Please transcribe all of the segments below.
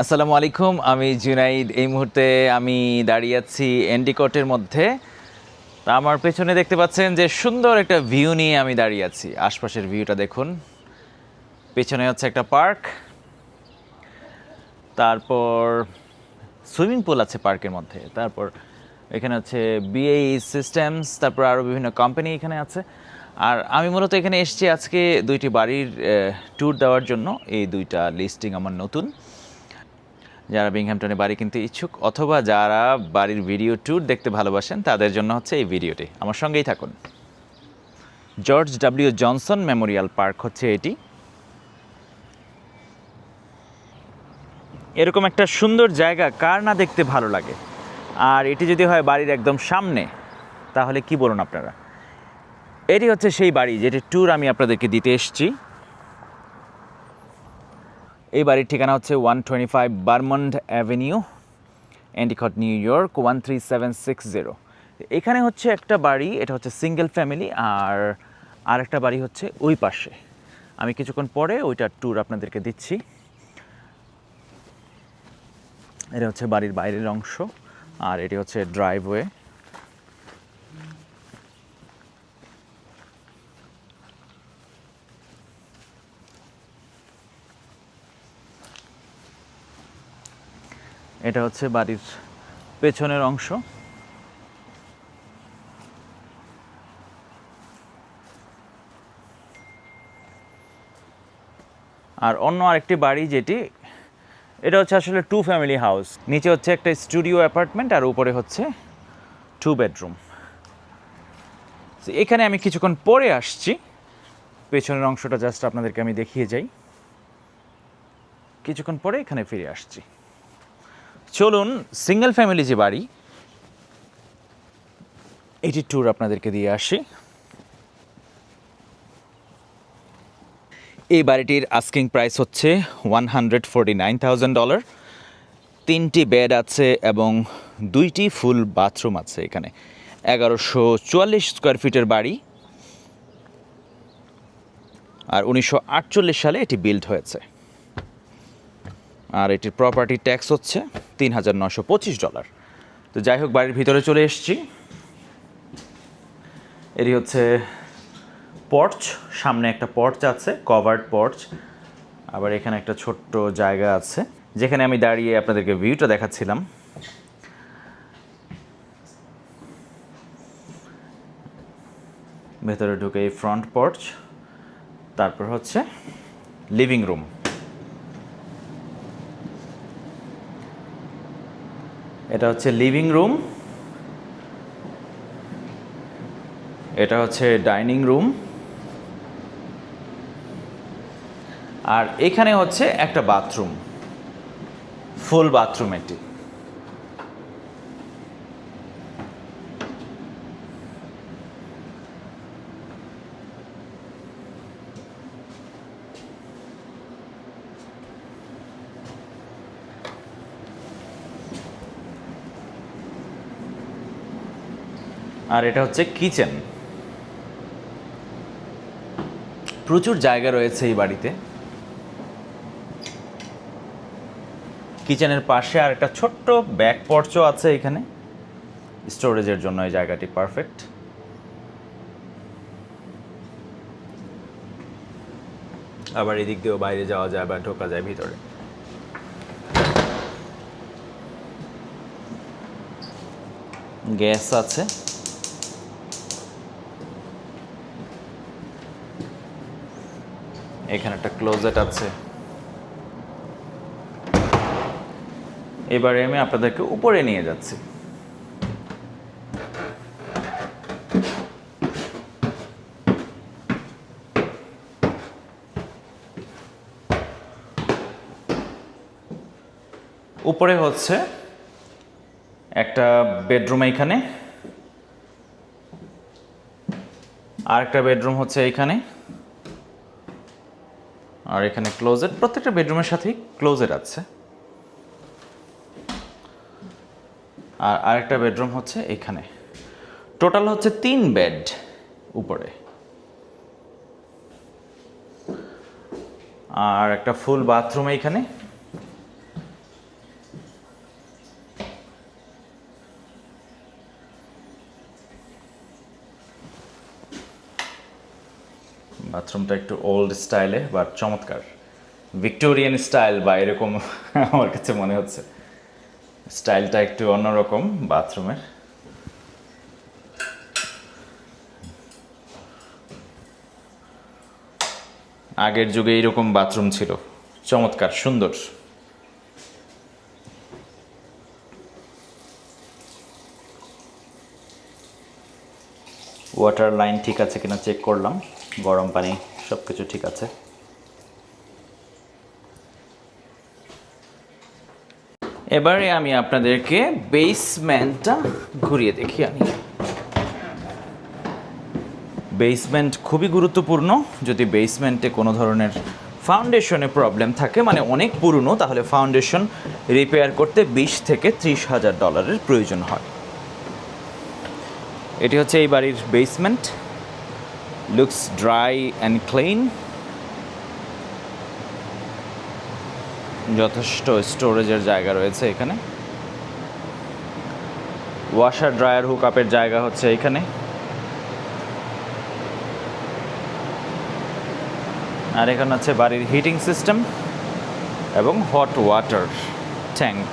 আসসালামু আলাইকুম, আমি জুনাইদ। এই মুহূর্তে আমি দাঁড়িয়ে আছি এন্ডিকটের মধ্যে। তা আমার পেছনে দেখতে পাচ্ছেন যে সুন্দর একটা ভিউ নিয়ে আমি দাঁড়িয়ে আছি। আশপাশের ভিউটা দেখুন। পেছনে হচ্ছে একটা পার্ক। তারপর সুইমিং পুল আছে পার্কের মধ্যে। তারপর এখানে হচ্ছে বিএই সিস্টেমস, তারপর আরও বিভিন্ন কোম্পানি এখানে আছে। আর আমি মূলত এখানে এসেছি আজকে দুইটি বাড়ির ট্যুর দেওয়ার জন্য। এই দুইটা লিস্টিং আমার নতুন। যারা বিংহ্যামটনে বাড়ি কিনতে ইচ্ছুক অথবা যারা বাড়ির ভিডিও ট্যুর দেখতে ভালোবাসেন, তাদের জন্য হচ্ছে এই ভিডিওটি আমার সঙ্গেই থাকুন। George W Johnson memorial park হচ্ছে এটি। এরকম একটা সুন্দর জায়গা, কার না দেখতে ভালো লাগে? আর এটি যদি হয় বাড়ির একদম সামনে, তাহলে কি বলুন আপনারা? এটি হচ্ছে সেই বাড়ি যেটি ট্যুর আমি আপনাদেরকে দিতে এসেছি। এই বাড়ির ঠিকানা হচ্ছে one twenty five Bermond Avenue Endicott New York one three seven six zero এখানে হচ্ছে একটা বাড়ি, এটা হচ্ছে সিঙ্গেল ফ্যামিলি, আর আরেকটা বাড়ি হচ্ছে ওই পাশে। আমি কিছুক্ষণ পরে ওইটার ট্যুর আপনাদেরকে দিচ্ছি। এটা হচ্ছে বাড়ির বাইরের অংশ, আর এটি হচ্ছে ড্রাইভওয়ে এটা হচ্ছে বাড়ির পেছনের অংশ। আর অন্য আরেকটি বাড়ি যেটি, এটা হচ্ছে আসলে টু ফ্যামিলি হাউস। নিচে হচ্ছে একটা স্টুডিও অ্যাপার্টমেন্ট আর উপরে হচ্ছে টু বেডরুম। এখানে আমি কিছুক্ষণ পরে আসছি। পেছনের অংশটা জাস্ট আপনাদেরকে আমি দেখিয়ে যাই। কিছুক্ষণ পরে এখানে ফিরে আসছি। চলুন সিঙ্গেল ফ্যামিলি যে বাড়ি, এটি ট্যুর আপনাদেরকে দিয়ে আসি। এই বাড়িটির আস্কিং প্রাইস হচ্ছে one hundred forty nine thousand dollar তিনটি বেড আছে এবং দুইটি ফুল বাথরুম আছে এখানে। এগারোশো চুয়াল্লিশ স্কোয়ার ফিটের বাড়ি। আর উনিশশো আটচল্লিশ সালে এটি বিল্ড হয়েছে। আর এটির প্রপার্টি ট্যাক্স হচ্ছে তিন হাজার নশো পঁচিশ ডলার তো যাই হোক, বাড়ির ভিতরে চলে এসেছি। এটি হচ্ছে পর্চ সামনে একটা পর্চ আছে কভার্ড পর্চ আবার এখানে একটা ছোট্ট জায়গা আছে, যেখানে আমি দাঁড়িয়ে আপনাদেরকে ভিউটা দেখাচ্ছিলাম। ভেতরে ঢুকে এই ফ্রন্ট পর্চ তারপর হচ্ছে লিভিং রুম এটা হচ্ছে লিভিং রুম এটা হচ্ছে ডাইনিং রুম আর এখানে হচ্ছে একটা বাথরুম ফুল বাথরুম এটি। আর এটা হচ্ছে কিচেন। প্রচুর জায়গা রয়েছে এই বাড়িতে। কিচেনের পাশে আর একটা ছোট্ট ব্যাক পর্চও আছে এখানে। স্টোরেজের জন্য এই জায়গাটি পারফেক্ট আবার এদিক দিয়েও বাইরে যাওয়া যায় বা ঢোকা যায় ভিতরে। গ্যাস আছে। এখানে একটা ক্লোজেট আছে। এবারে আমি আপনাদেরকে উপরে নিয়ে যাচ্ছি। উপরে হচ্ছে একটা বেডরুম এইখানে আর একটা বেডরুম হচ্ছে এইখানে আর এখানে ক্লোজেট প্রত্যেকটা বেডরুমের সাথেই ক্লোজেট আছে। আর আরেকটা বেডরুম হচ্ছে এখানে। টোটাল হচ্ছে তিন বেড উপরে। আর একটা ফুল বাথরুম এইখানে বাথরুমটা একটু ওল্ড স্টাইলে বা চমৎকার। ভিক্টোরিয়ান স্টাইল বা এরকম আমার কাছে মনে হচ্ছে। স্টাইলটা একটু অন্যরকম বাথরুমের আগের যুগে এইরকম বাথরুম ছিল। চমৎকার, সুন্দর। ওয়াটার লাইন ঠিক আছে কিনা চেক করলাম। গরম পানি সব কিছু ঠিক আছে। এবারে আমি আপনাদেরকে বেসমেন্টটা ঘুরিয়ে দেখি আমি। বেসমেন্ট খুবই গুরুত্বপূর্ণ। যদি বেসমেন্টে কোনো ধরনের ফাউন্ডেশনে প্রবলেম থাকে মানে অনেক পুরনো, তাহলে ফাউন্ডেশন রিপেয়ার করতে বিশ থেকে ত্রিশ হাজার ডলারের প্রয়োজন হয়। এটি হচ্ছে এই বাড়ির basement looks dry and clean যথেষ্ট স্টোরেজের জায়গা রয়েছে এখানে। ওয়াশার ড্রায়ার হুকআপের জায়গা হচ্ছে এখানে। আর এখানে হচ্ছে বাড়ির হিটিং সিস্টেম এবং হট ওয়াটার ট্যাঙ্ক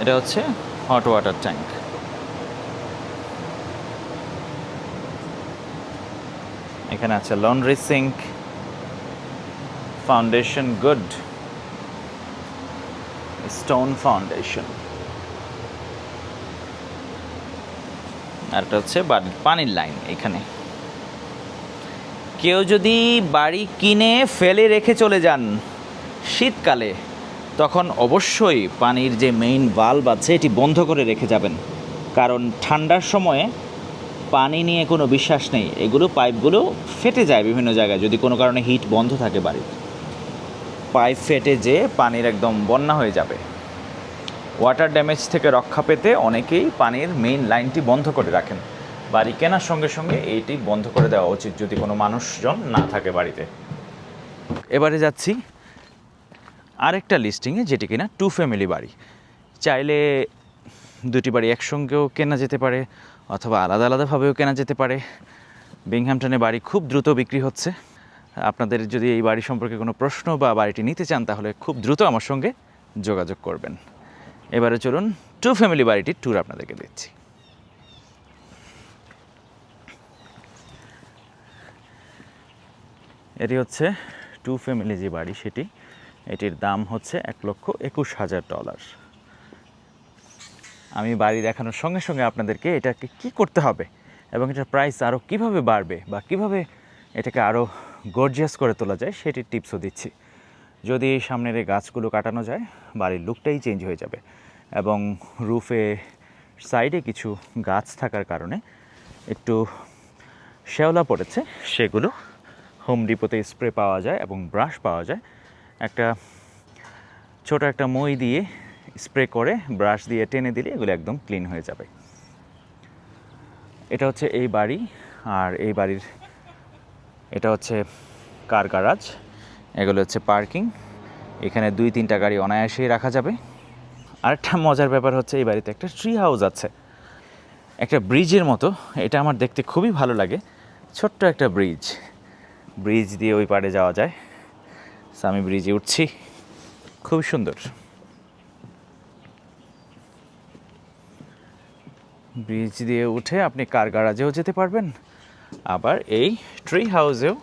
এটা হচ্ছে হট ওয়াটার ট্যাঙ্ক এখানে আছে laundry sink foundation good stone foundation আর এটা হচ্ছে পানির লাইন এখানে। কেউ যদি বাড়ি কিনে ফেলে রেখে চলে যান শীতকালে, তখন অবশ্যই পানির যে মেইন বাল্ব আছে, এটি বন্ধ করে রেখে যাবেন। কারণ ঠান্ডার সময়ে পানি নিয়ে কোনো বিশ্বাস নেই। এগুলো পাইপগুলো ফেটে যায় বিভিন্ন জায়গায়, যদি কোনো কারণে হিট বন্ধ থাকে বাড়ির। পাইপ ফেটে যে পানির একদম বন্যা হয়ে যাবে। ওয়াটার ড্যামেজ থেকে রক্ষা পেতে অনেকেই পানির মেইন লাইনটি বন্ধ করে রাখেন। বাড়ি কেনার সঙ্গে সঙ্গে এইটি বন্ধ করে দেওয়া উচিত যদি কোনো মানুষজন না থাকে বাড়িতে। এবারে যাচ্ছি আরেকটা লিস্টিংয়ে, যেটি কিনা টু ফ্যামিলি বাড়ি। চাইলে দুটি বাড়ি একসঙ্গেও কেনা যেতে পারে অথবা আলাদা আলাদাভাবেও কেনা যেতে পারে। বিংহ্যামটনে বাড়ি খুব দ্রুত বিক্রি হচ্ছে। আপনাদের যদি এই বাড়ি সম্পর্কে কোনো প্রশ্ন বা বাড়িটি নিতে চান, তাহলে খুব দ্রুত আমার সঙ্গে যোগাযোগ করবেন। এবারে চলুন টু ফ্যামিলি বাড়িটির ট্যুর আপনাদেরকে দিচ্ছি। এটি হচ্ছে টু ফ্যামিলি যে বাড়ি, সেটি, এটির দাম হচ্ছে এক লক্ষ একুশ হাজার ডলার। আমি বাড়ি দেখানোর সঙ্গে সঙ্গে আপনাদেরকে এটাকে কি করতে হবে এবং এটার প্রাইস আরও কীভাবে বাড়বে বা কীভাবে এটাকে আরও গর্জিয়াস করে তোলা যায় সেটির টিপসও দিচ্ছি। যদি এই সামনের এই গাছগুলো কাটানো যায়, বাড়ির লুকটাই চেঞ্জ হয়ে যাবে এবং রুফে সাইডে কিছু গাছ থাকার কারণে একটু শ্যাওলা পড়েছে, সেগুলো হোম ডিপোতে স্প্রে পাওয়া যায় এবং ব্রাশ পাওয়া যায়। একটা ছোট একটা মই দিয়ে স্প্রে করে ব্রাশ দিয়ে টেনে দিলে এগুলো একদম ক্লিন হয়ে যাবে। এটা হচ্ছে এই বাড়ি আর এই বাড়ির, এটা হচ্ছে কার গ্যারাজ, এগুলো হচ্ছে পার্কিং। এখানে দুই তিনটা গাড়ি অনায়াসেই রাখা যাবে। আরেকটা মজার ব্যাপার হচ্ছে এই বাড়িতে একটা ট্রি হাউস আছে। একটা ব্রিজের মতো, এটা আমার দেখতে খুবই ভালো লাগে। ছোট্ট একটা ব্রিজ ব্রিজ দিয়ে ওই পাড়ে যাওয়া যায়। আমি ব্রিজে উঠছি। খুব সুন্দর। ব্রিজ দিয়ে উঠে আপনি কার গ্যারাজেও যেতে পারবেন, আবার এই ট্রি হাউসেও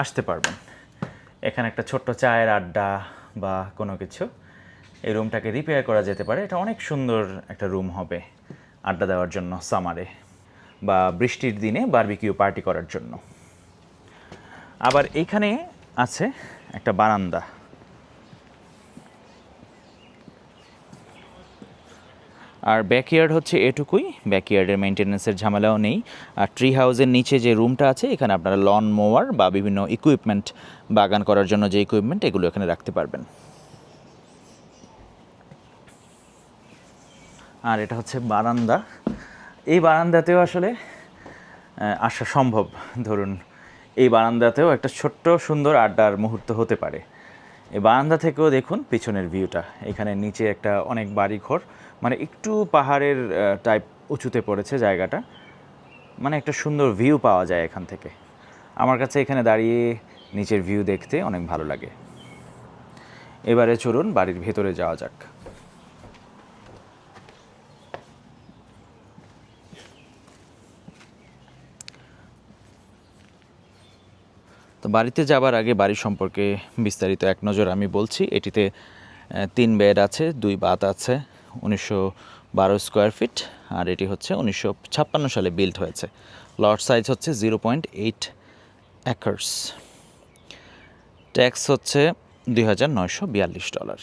আসতে পারবেন। এখানে একটা ছোট্ট চায়ের আড্ডা বা কোনো কিছু, এই রুমটাকে রিপেয়ার করা যেতে পারে। এটা অনেক সুন্দর একটা রুম হবে আড্ডা দেওয়ার জন্য, সামারে, বা বৃষ্টির দিনে বারবিকিউ পার্টি করার জন্য। আবার এইখানে আছে একটা বারান্দা। আর ব্যাকইয়ার্ড হচ্ছে এটুকুই। ব্যাকইয়ার্ডের মেনটেন্যান্সের ঝামেলাও নেই। আর ট্রি হাউসের নিচে যে রুমটা আছে, এখানে আপনারা লন মোয়ার বা বিভিন্ন ইকুইপমেন্ট বাগান করার জন্য যে ইকুইপমেন্ট এগুলো এখানে রাখতে পারবেন। আর এটা হচ্ছে বারান্দা। এই বারান্দাতেও আসলে আসা সম্ভব। ধরুন, এই বারান্দাতেও একটা ছোট্ট সুন্দর আড্ডার মুহূর্ত হতে পারে। এই বারান্দা থেকেও দেখুন পিছনের ভিউটা এখানে নিচে একটা অনেক বাড়ি ঘর মানে একটু পাহাড়ের টাইপ উঁচুতে পড়েছে জায়গাটা। মানে একটা সুন্দর ভিউ পাওয়া যায় এখান থেকে। আমার কাছে এখানে দাঁড়িয়ে নিচের ভিউ দেখতে অনেক ভালো লাগে। এবারে চলুন বাড়ির ভেতরে যাওয়া যাক। তো বাড়িতে যাবার আগে বাড়ি সম্পর্কে বিস্তারিত এক নজর আমি বলছি। এটিতে তিন বেড আছে, দুই বাত আছে। উনিশশো বারো স্কোয়ার ফিট আর এটি হচ্ছে উনিশশো ছাপ্পান্ন সালে বিল্ড হয়েছে। লট সাইজ হচ্ছে zero point eight acres tax হচ্ছে দুই হাজার নয়শো বিয়াল্লিশ ডলার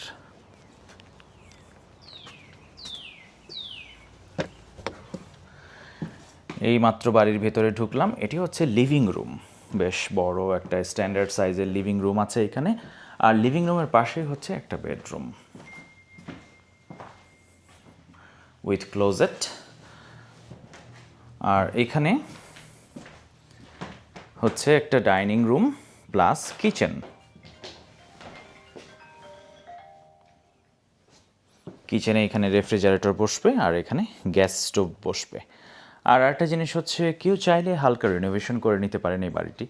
এই মাত্র বাড়ির ভেতরে ঢুকলাম, এটি হচ্ছে লিভিং রুম বেশ বড় একটা স্ট্যান্ডার্ড সাইজের লিভিং রুম আছে এখানে, আর লিভিং রুমের পাশেই হচ্ছে একটা বেডরুম উইথ ক্লোজেট আর এখানে হচ্ছে একটা ডাইনিং রুম প্লাস কিচেন। কিচেনে এখানে রেফ্রিজারেটর বসবে আর এখানে গ্যাস স্টোভ বসবে। আর একটা জিনিস হচ্ছে, কেউ চাইলে হালকা রিনোভেশন করে নিতে পারেন এই বাড়িটি।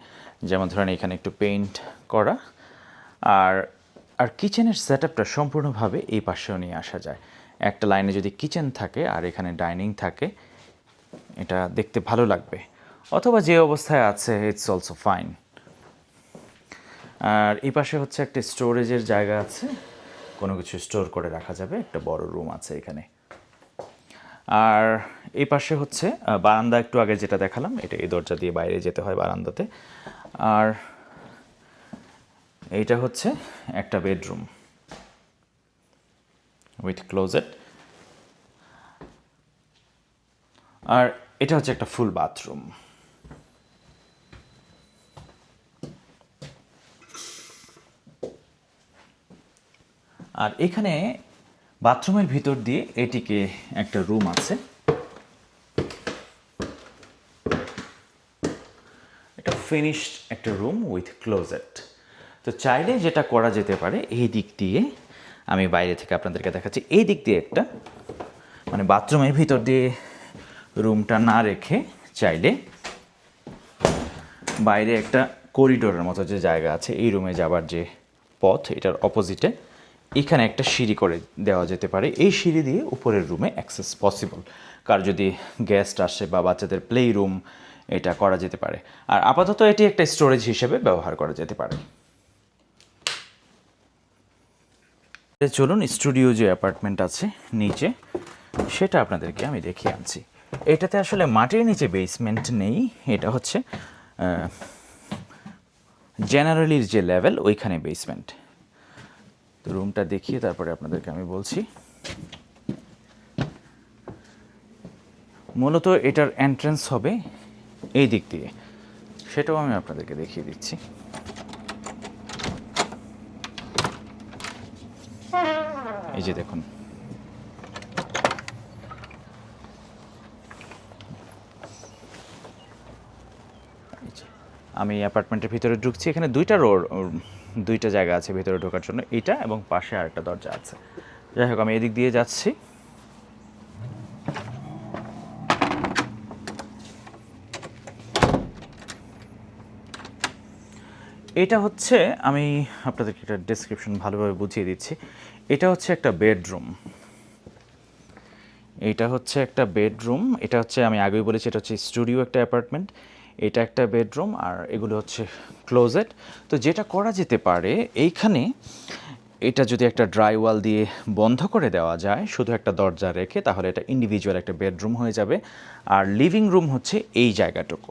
যেমন ধরেন এখানে একটু পেইন্ট করা। আর আর কিচেনের সেট আপটা সম্পূর্ণভাবে এই পাশেও নিয়ে আসা যায়। একটা লাইনে যদি কিচেন থাকে আর এখানে ডাইনিং থাকে, এটা দেখতে ভালো লাগবে। অথবা যে অবস্থায় আছে ইটস অলসো ফাইন আর এই পাশে হচ্ছে একটা স্টোরেজের জায়গা আছে। কোনো কিছু স্টোর করে রাখা যাবে। একটা বড় রুম আছে এখানে। আর এই পাশে হচ্ছে বারান্দা একটু আগে যেটা দেখালাম, এটা এই দরজা দিয়ে বাইরে যেতে হয় বারান্দাতে। আর এইটা হচ্ছে একটা বেডরুম উইথ ক্লোজেট আর এটা হচ্ছে একটা ফুল বাথরুম আর এখানে বাথরুমের ভিতর দিয়ে এটিকে একটা রুম আছে। এটা ফিনিশড একটা রুম উইথ ক্লোজেট তো চাইলে যেটা করা যেতে পারে, এই দিক দিয়ে আমি বাইরে থেকে আপনাদেরকে দেখাচ্ছি। এই দিক দিয়ে একটা মানে বাথরুমের ভিতর দিয়ে রুমটা না রেখে চাইলে বাইরে একটা করিডোরের মতো যে জায়গা আছে, এই রুমে যাবার যে পথ, এটার অপোজিটে এখানে একটা সিঁড়ি করে দেওয়া যেতে পারে। এই সিঁড়ি দিয়ে উপরের রুমে অ্যাক্সেস পসিবল কার যদি গেস্ট আসে বা বাচ্চাদের প্লে রুম এটা করা যেতে পারে। আর আপাতত এটি একটা স্টোরেজ হিসেবে ব্যবহার করা যেতে পারে। চলুন স্টুডিও যে অ্যাপার্টমেন্ট আছে নিচে, সেটা আপনাদেরকে আমি দেখিয়ে আনছি। এটাতে আসলে মাটির নিচে বেসমেন্ট নেই, এটা হচ্ছে জেনারেলির যে লেভেল ওইখানে বেসমেন্ট তো রুমটা দেখিয়ে তারপরে আপনাদেরকে আমি বলছি। মূলত এটার এন্ট্রেন্স হবে এই দিক দিয়ে। সেটাও আমি আপনাদেরকে দেখিয়ে দিচ্ছি। এই যে দেখুন। আমি অ্যাপার্টমেন্টের ভিতরে ঢুকছি। এখানে দুইটা রোড দুইটা জায়গা আছে ভিতরে ঢোকার জন্য। এইটা এবং পাশে আরেকটা দরজা আছে। যাই হোক, আমি এদিক দিয়ে যাচ্ছি। এটা হচ্ছে, আমি আপনাদেরকে একটা ডেসক্রিপশন ভালোভাবে বুঝিয়ে দিচ্ছি। এটা হচ্ছে একটা বেডরুম এটা হচ্ছে একটা বেডরুম এটা হচ্ছে, আমি আগেই বলেছি, এটা হচ্ছে স্টুডিও একটা অ্যাপার্টমেন্ট এটা একটা বেডরুম আর এগুলো হচ্ছে ক্লোজেট তো যেটা করা যেতে পারে, এইখানে এটা যদি একটা ড্রাই ওয়াল দিয়ে বন্ধ করে দেওয়া যায়, শুধু একটা দরজা রেখে, তাহলে এটা ইন্ডিভিজুয়াল একটা বেডরুম হয়ে যাবে। আর লিভিং রুম হচ্ছে এই জায়গাটুকু।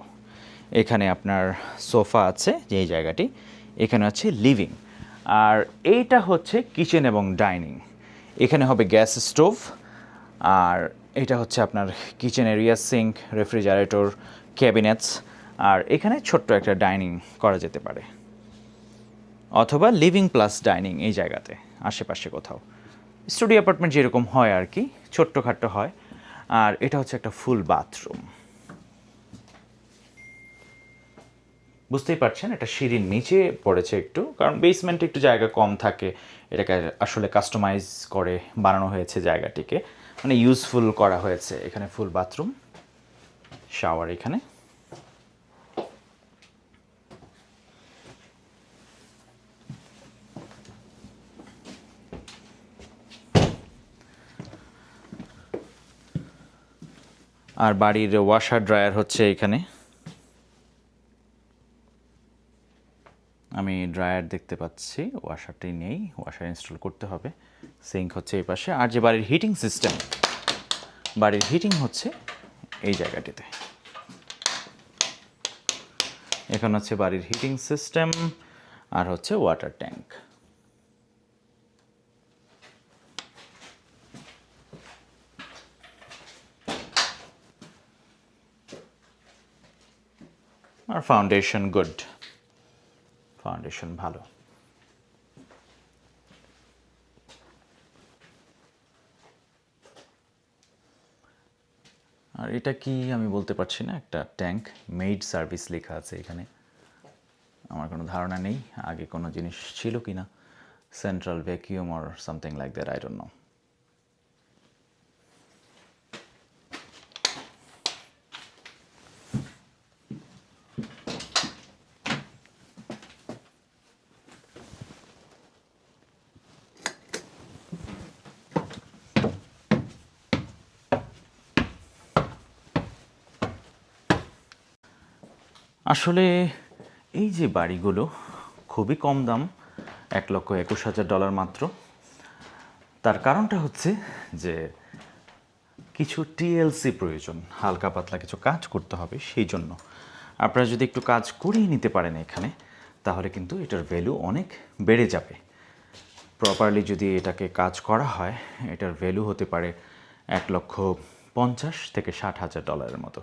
এখানে আপনার সোফা আছে যে জায়গাটি। এখানে আছে লিভিং। আর এইটা হচ্ছে কিচেন এবং ডাইনিং। এখানে হবে গ্যাস স্টোভ। আর এটা হচ্ছে আপনার kitchen area, sink, refrigerator, cabinets. আর এখানে ছোট্ট একটা ডাইনিং করা যেতে পারে। অথবা লিভিং প্লাস ডাইনিং এই জায়গাতে, আশেপাশে কোথাও। স্টুডিও অ্যাপার্টমেন্ট যেরকম হয় আর কি, ছোট্টখাট্টো হয়। আর এটা হচ্ছে একটা ফুল বাথরুম। বুঝতেই পারছেন, এটা সিঁড়ির নিচে পড়েছে একটু, কারণ বেসমেন্টে একটু জায়গা কম থাকে, এটাকে আসলে কাস্টমাইজ করে বানানো হয়েছে জায়গাটিকে। মানে ইউজফুল করা হয়েছে, এখানে ফুল বাথরুম শাওয়ার এখানে। আর বাড়ির ওয়াশার ড্রায়ার হচ্ছে এখানে। আমি ড্রায়ার দেখতে পাচ্ছি ওয়াশারটি নেই ওয়াশার ইনস্টল করতে হবে। সিঙ্ক হচ্ছে এই পাশে, আর যে বাড়ির হিটিং সিস্টেম বাড়ির হিটিং হচ্ছে এই জায়গাটিতে। এখন হচ্ছে বাড়ির হিটিং সিস্টেম আর হচ্ছে ওয়াটার ট্যাঙ্ক আর ফাউন্ডেশন গুড ফাউন্ডেশন ভালো। আর এটা কি আমি বলতে পারছি না? একটা ট্যাঙ্ক, মেড সার্ভিস লেখা আছে এখানে। আমার কোনো ধারণা নেই, আগে কোনো জিনিস ছিল কি না central vacuum or something like that I don't know আসলে এই যে বাড়িগুলো, খুবই কম দাম, এক লক্ষ একুশ হাজার ডলার মাত্র। তার কারণটা হচ্ছে যে কিছু টিএলসি প্রয়োজন, হালকা পাতলা কিছু কাজ করতে হবে সেই জন্য। আপনারা যদি একটু কাজ করিয়ে নিতে পারেন এখানে, তাহলে কিন্তু এটার ভ্যালু অনেক বেড়ে যাবে। প্রপারলি যদি এটাকে কাজ করা হয়, এটার ভ্যালু হতে পারে এক লক্ষ পঞ্চাশ থেকে ষাট হাজার ডলারের মতো।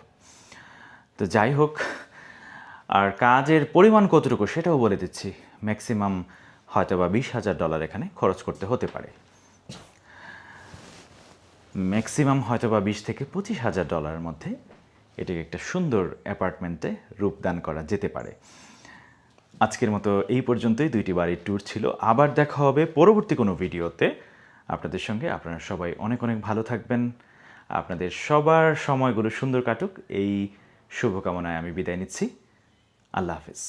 তো যাই হোক আর কাজের পরিমাণ কতটুকু সেটাও বলে দিচ্ছি। ম্যাক্সিমাম হয়তো বা বিশ হাজার ডলার এখানে খরচ করতে হতে পারে। ম্যাক্সিমাম হয়তো বা বিশ থেকে পঁচিশ হাজার ডলারের মধ্যে এটাকে একটা সুন্দর অ্যাপার্টমেন্টে রূপদান করা যেতে পারে। আজকের মতো এই পর্যন্তই। দুইটি বাড়ির ট্যুর ছিল। আবার দেখা হবে পরবর্তী কোনো ভিডিওতে। আপনাদের সঙ্গে আপনারা সবাই অনেক অনেক ভালো থাকবেন। আপনাদের সবার সময়গুলো সুন্দর কাটুক। এই শুভকামনায় আমি বিদায় নিচ্ছি। আল্লাহ হাফিজ।